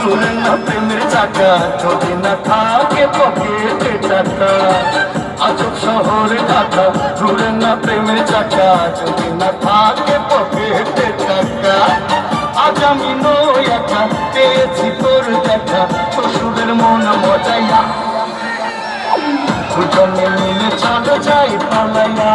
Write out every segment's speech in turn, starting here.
ঘুরে না প্রেমের চাকা, যদি না থাকে পকেটে টাকা। আজব শহরে ঢাকা ঘুরে না প্রেমের চাকা, যদি না থাকে পকেটে টাকা। আজ আমি নই একা, পেয়েছি তোর দেখা, শ্বশুরের মন মজাইয়া। দুজনে মিলে চলো যাই পালাইয়া।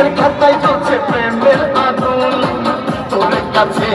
পীড়িতের খাতায় চলছে প্রেমের আগুন। তোর কাছে